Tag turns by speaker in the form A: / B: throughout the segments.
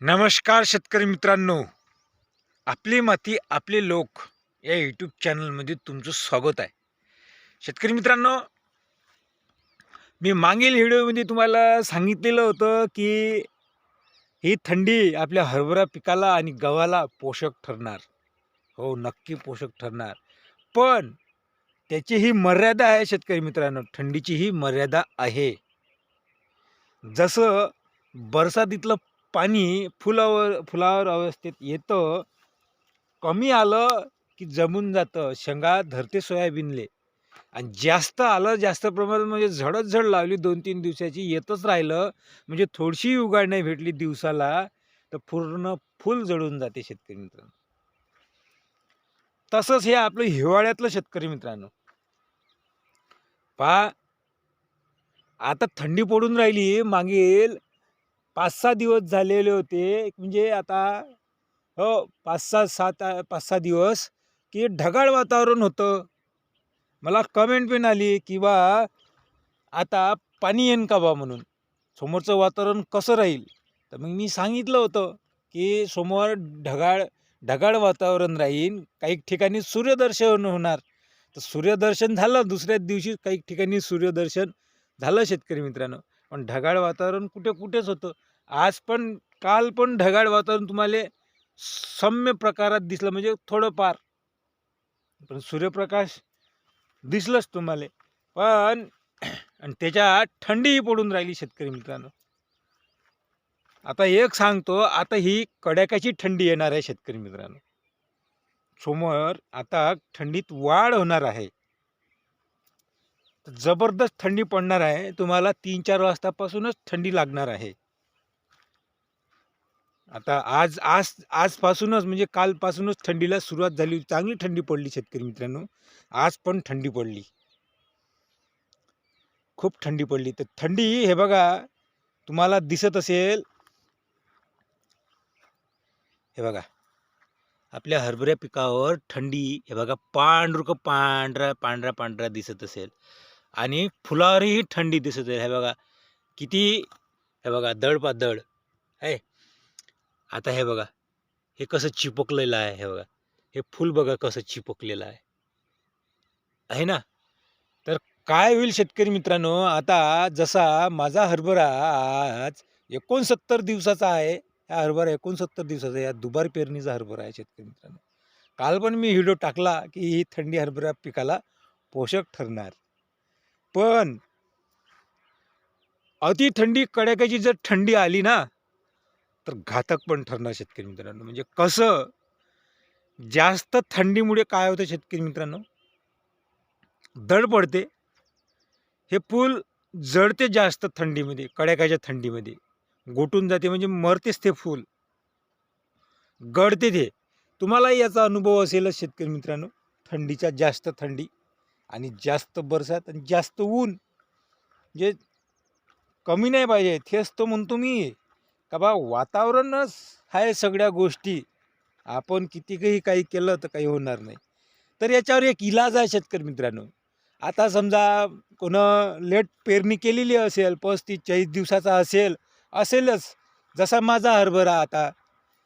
A: नमस्कार शेतकरी मित्रांनो. आपली माती आपले लोक या यूट्यूब चॅनलमध्ये तुमचं स्वागत आहे. शेतकरी मित्रांनो मी मागील व्हिडिओमध्ये तुम्हाला सांगितलेलं होतं की ही थंडी आपल्या हरभरा पिकाला आणि गव्हाला पोषक ठरणार. हो नक्की पोषक ठरणार. पण त्याची ही मर्यादा आहे शेतकरी मित्रांनो थंडीची ही मर्यादा आहे. जसं बरसातीतलं पाणी फुलावर फुलावर अवस्थेत येतं कमी आलं की जमून जातं. शेंगा धरते सोयाबीनले. आणि जास्त आलं जास्त प्रमाणात म्हणजे झडच झड लावली दोन तीन दिवसाची येतच राहिलं. म्हणजे थोडीशी उगाड नाही भेटली दिवसाला तर पूर्ण फुल जळून जाते शेतकरी मित्रांनो. तसंच हे आपलं हिवाळ्यातलं शेतकरी मित्रांनो. पहा आता थंडी पडून राहिली मागील पाच सहा दिवस झालेले होते. म्हणजे आता हो पाच सहा सात पाच सहा दिवस की ढगाळ वातावरण होतं. मला कमेंट पण आली की बा आता पाणी येईन का बा म्हणून? समोरचं वातावरण कसं राहील? तर मग मी सांगितलं होतं की समोर ढगाळ ढगाळ वातावरण राहील काही ठिकाणी सूर्यदर्शन होणार. तर सूर्यदर्शन झालं दुसऱ्याच दिवशी काही ठिकाणी सूर्यदर्शन झालं शेतकरी मित्रांनो. पण ढगाळ वातावरण कुठे कुठेच होतं. आज पण काल पण ढगाळ वातावरण तुम्हाला सम्य प्रकारात दिसलं म्हणजे थोडंफार. पण सूर्यप्रकाश दिसलंच तुम्हाला. पण आणि त्याच्यात थंडीही पडून राहिली शेतकरी मित्रांनो. आता एक सांगतो आता ही कडाक्याची थंडी येणार आहे शेतकरी मित्रांनो. समोर आता थंडीत वाढ होणार आहे. जबरदस्त थंडी पडणार आहे तुम्हाला तीन चार वाजतापासूनच थंडी लागणार आहे. आता आज आज आजपासूनच म्हणजे कालपासूनच थंडीला सुरुवात झाली चांगली थंडी पडली शेतकरी मित्रांनो. आज पण थंडी पडली. खूप थंडी पडली. तर थंडी हे बघा तुम्हाला दिसत असेल. हे बघा आपल्या हरभऱ्या पिकावर थंडी हे बघा पांढरुक पांढरा पांढरा पांढरा दिसत असेल. आणि फुलावरही थंडी दिसत असेल. हे बघा किती हे बघा दड पा दड आहे आता हे बघा हे कसं चिपकलेलं आहे हे बघा. हे फूल बघा कसं चिपकलेलं आहे. आहे ना? तर काय होईल शेतकरी मित्रांनो? आता जसा माझा हरभरा आज एकोणसत्तर दिवसाचा आहे. हा हरभरा एकोणसत्तर दिवसाचा या दुबार पेरणीचा हरभरा आहे शेतकरी मित्रांनो. काल पण मी व्हिडिओ टाकला की ही थंडी हरभरा पिकाला पोषक ठरणार. पण अति थंडी कडाक्याची जर थंडी आली ना तर घातक पण ठरणार शेतकरी मित्रांनो. म्हणजे कसं जास्त थंडीमुळे काय होतं शेतकरी मित्रांनो? दड पडते. हे फूल जळते जास्त थंडीमध्ये कड्याकाच्या थंडीमध्ये. गोटून जाते म्हणजे मरतेच ते फूल गळते ते. तुम्हालाही याचा अनुभव असेलच शेतकरी मित्रांनो. थंडीच्या जास्त थंडी आणि जास्त बरसात आणि जास्त ऊन. जे कमी नाही पाहिजे तेच तो म्हणतो मी. का बा वातावरणच आहे सगळ्या गोष्टी. आपण कितीकही काही केलं तर काही होणार नाही. तर याच्यावर एक इलाज आहे शेतकरी मित्रांनो. आता समजा कोणं लेट पेरणी केलेली असेल पस्तीस चाळीस दिवसाचा असेल असेलच. जसा माझा हरभरा आता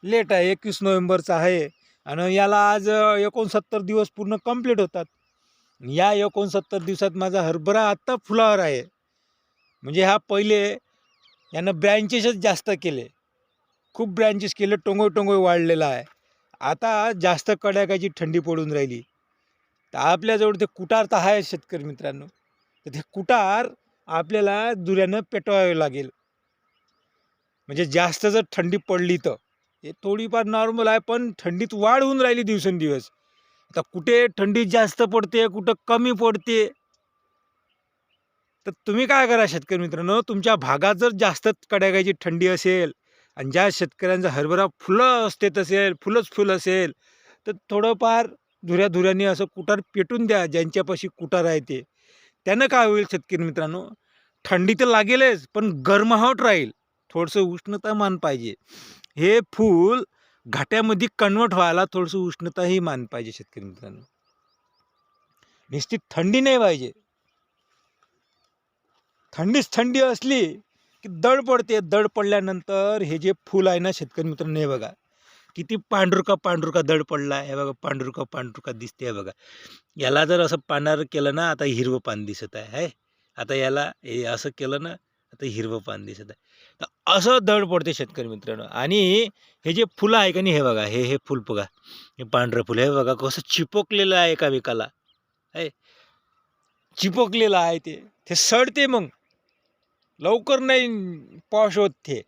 A: लेट आहे एकवीस नोव्हेंबरचा आहे. आणि याला आज एकोणसत्तर दिवस पूर्ण कंप्लीट होतात. या एकोणसत्तर दिवसात माझा हरभरा आत्ता फुलावर आहे. म्हणजे हा पहिले यानं ब्रँचेसच जास्त केले. खूप ब्रँचेस केले टोंगोय टोंगोय वाढलेला आहे. आता जास्त कडाक्याची थंडी पडून राहिली. तर आपल्याजवळ ते कुटार तर आहे शेतकरी मित्रांनो. तर ते कुटार आपल्याला दुऱ्यानं पेटवावे लागेल. म्हणजे जास्त जर थंडी पडली तर. हे थोडीफार नॉर्मल आहे पण थंडीत वाढ होऊन राहिली दिवसेंदिवस. आता कुठे थंडी जास्त पडते कुठं कमी पडते तर तुम्ही काय करा शेतकरी मित्रांनो तुमच्या भागात जर जास्त कडाक्याची थंडी असेल आणि ज्या शेतकऱ्यांचा हरभरा फुलं असतेत असेल फुलंच फुल असेल तर थोडंफार धुऱ्या धुऱ्याने असं कुटार पेटून द्या ज्यांच्यापाशी कुटार आहे ते. त्यानं काय होईल शेतकरी मित्रांनो? थंडी तर लागेलच पण गरमाहट राहील. थोडंसं उष्णतामान पाहिजे. हे फूल घाट्यामध्ये कन्वर्ट व्हायला थोडंसं उष्णताही मान पाहिजे शेतकरी मित्रांनो. निश्चित थंडी नाही पाहिजे. थंडीच थंडी असली की दड पडते. दड पडल्यानंतर हे जे फूल आहे ना शेतकरी मित्रांनो हे बघा. किती पांढरुका पांढरुका दड पडला आहे. हे बघा पांढरुका पांढरुका दिसते हे बघा. याला जर असं पानार केलं ना आता हिरवं पान दिसत आहे हाय. आता याला हे असं केलं ना आता हिरवं पान दिसत आहे. तर असं दड पडते शेतकरी मित्रांनो. आणि हे जे फुलं आहे का नाही हे बघा हे हे फुल बघा. हे पांढरं फुलं हे बघा कसं चिपकलेलं आहे एका विकाला आहे चिपकलेलं आहे ते. ते सडते मग. लवकर नाही पॉश होत ते.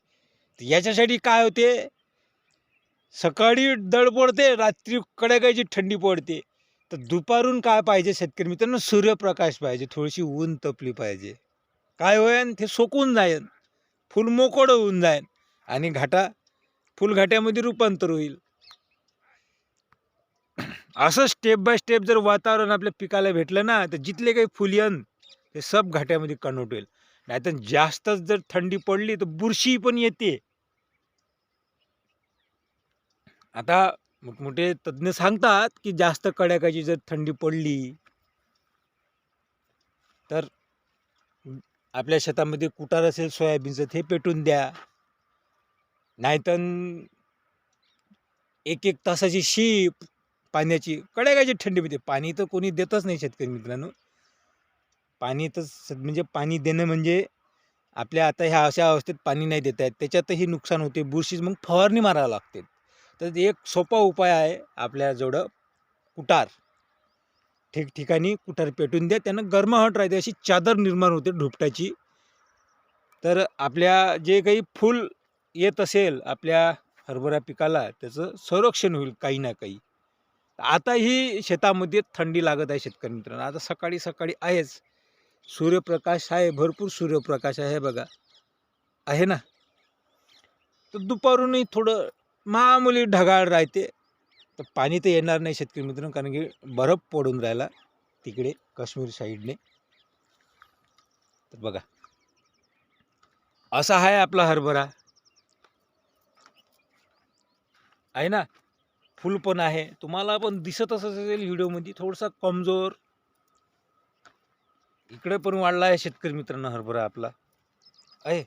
A: तर याच्यासाठी काय होते? सकाळी दड पडते रात्री कडकायची थंडी पडते. तर दुपारून काय पाहिजे शेतकरी मित्रांनो? सूर्यप्रकाश पाहिजे थोडीशी ऊन तपली पाहिजे. काय होईन? ते सोकून जाईन. फुल मोकळं होऊन जाईन आणि घाटा फुलघाट्यामध्ये रूपांतर होईल. असं स्टेप बाय स्टेप जर वातावरण आपल्या पिकाला भेटलं ना तर जिथले काही फुल ते सब घाट्यामध्ये कन्वर्ट होईल. नाहीतर जास्तच जर थंडी पडली तर बुरशी पण येते. आता मोठमोठे तज्ज्ञ सांगतात की जास्त कडाक्याची जर थंडी पडली तर आपल्या शेतामध्ये कुटार असेल सोयाबीनचं ते पेटून द्या. नाहीतर एक एक तासाची शीप पाण्याची कडाक्याची थंडीमध्ये पाणी तर कोणी देतच नाही शेतकरी मित्रांनो. पाणी तर स- म्हणजे पाणी देणं म्हणजे आपल्या आता ह्या अशा अवस्थेत पाणी नाही देत आहेत त्याच्यातही नुकसान होते. बुरशीच मग फवारणी मारावं लागते. तर एक सोपा उपाय आहे आपल्याजवळ कुटार. ठिकठिकाणी कुटार पेटून द्या. त्यानं गरमाहट राहते. अशी चादर निर्माण होते ढुपटाची. तर आपल्या जे काही फूल येत असेल आपल्या हरभरा पिकाला त्याचं संरक्षण होईल काही ना काही. आताही शेतामध्ये थंडी लागत आहे शेतकरी मित्रांनो. आता सकाळी सकाळी आहेच. सूर्यप्रकाश आहे भरपूर सूर्यप्रकाश आहे बघा. आहे ना? तर दुपारूनही थोडं मामुली ढगाळ राहते. तर पाणी तर येणार नाही शेतकरी मित्रांनो कारण की बर्फ पडून राहिला तिकडे काश्मीर साईडने. तर बघा. असा आहे आपला हरभरा. आहे ना? फुल पण आहे. तुम्हाला पण दिसतच असेल व्हिडिओमध्ये थोडासा कमजोर. इकडे पण वाढला आहे शेतकरी मित्रांनो हरभरा आपला. आहे.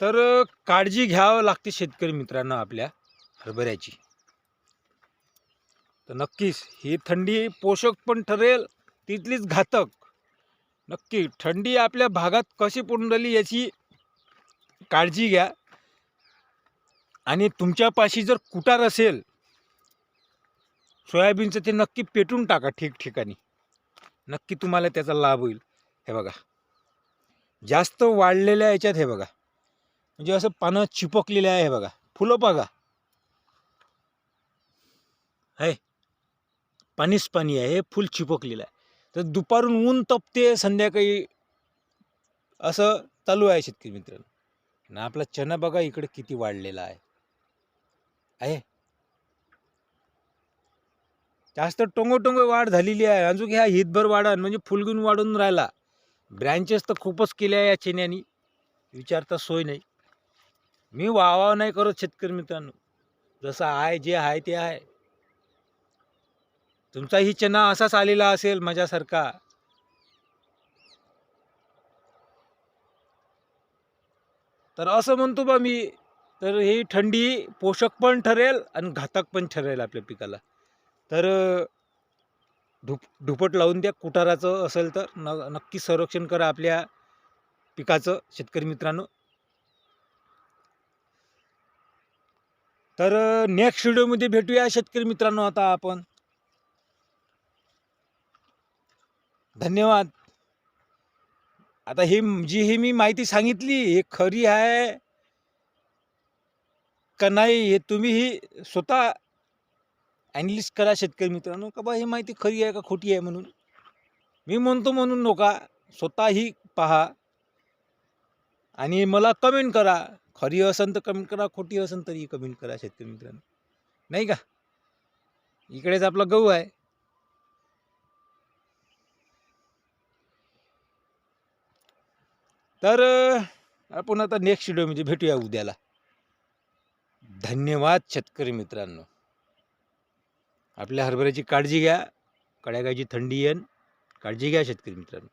A: तर काळजी घ्यावं लागते शेतकरी मित्रांनो आपल्या हरभऱ्याची. तर नक्कीच ही थंडी पोषक पण ठरेल तिथलीच घातक. नक्की थंडी आपल्या भागात कशी पडून राहिली याची काळजी घ्या. आणि तुमच्यापाशी जर कुटार असेल सोयाबीनचं ते नक्की पेटून टाका ठिकठिकाणी. नक्की तुम्हाला त्याचा लाभ होईल. हे बघा. जास्त वाढलेल्या याच्यात हे बघा. म्हणजे असं पानं चिपकलेले आहे हे बघा. फुलं बघा. आहे. पाणीच पाणी आहे. हे फुल चिपकलेलं आहे. तर दुपारून ऊन तपते संध्याकाळी असं चालू आहे शेतकरी मित्रांनो. आणि आपला चना बघा इकडे किती वाढलेला आहे. आहे. जास्त टोंगो वाढ झालेली आहे. अजून ह्या हितभर वाढण म्हणजे फुलगून वाढून राहिला. ब्रँचेस तर खूपच केल्या या चेन्यानी. विचारता सोय नाही. मी वावा नाही करत शेतकरी मित्रांनो. जसं आहे जे आहे ते आहे. तुमचा ही चना असाच आलेला असेल माझ्यासारखा. तर असं म्हणतो बा मी तर ही थंडी पोषक पण ठरेल आणि घातक पण ठरेल आपल्या पिकाला. तर ढुप ढुपट लावून द्या. कुटाराचं असेल तर न नक्की संरक्षण करा आपल्या पिकाचं शेतकरी मित्रांनो. तर नेक्स्ट व्हिडिओमध्ये भेटूया शेतकरी मित्रांनो आता आपण. धन्यवाद. आता हे जी हे मी माहिती सांगितली हे खरी आहे का नाही हे तुम्हीही स्वतः ॲनालिस्ट करा शेतकरी मित्रांनो का बा ही माहिती खरी आहे का खोटी आहे म्हणून? मी म्हणतो म्हणून नका स्वतःही पहा आणि मला कमेंट करा. खरी असेल तर कमेंट करा खोटी असेल तरी कमेंट करा शेतकरी मित्रांनो. नाही का? इकडेच आपला गहू आहे. तर आपण आता नेक्स्ट व्हिडिओमध्ये भेटूया उद्याला. धन्यवाद शेतकरी मित्रांनो. आपल्या हरभऱ्याची काळजी घ्या कड्याकाची थंडी येन काळजी घ्या शेतकरी मित्रांनो.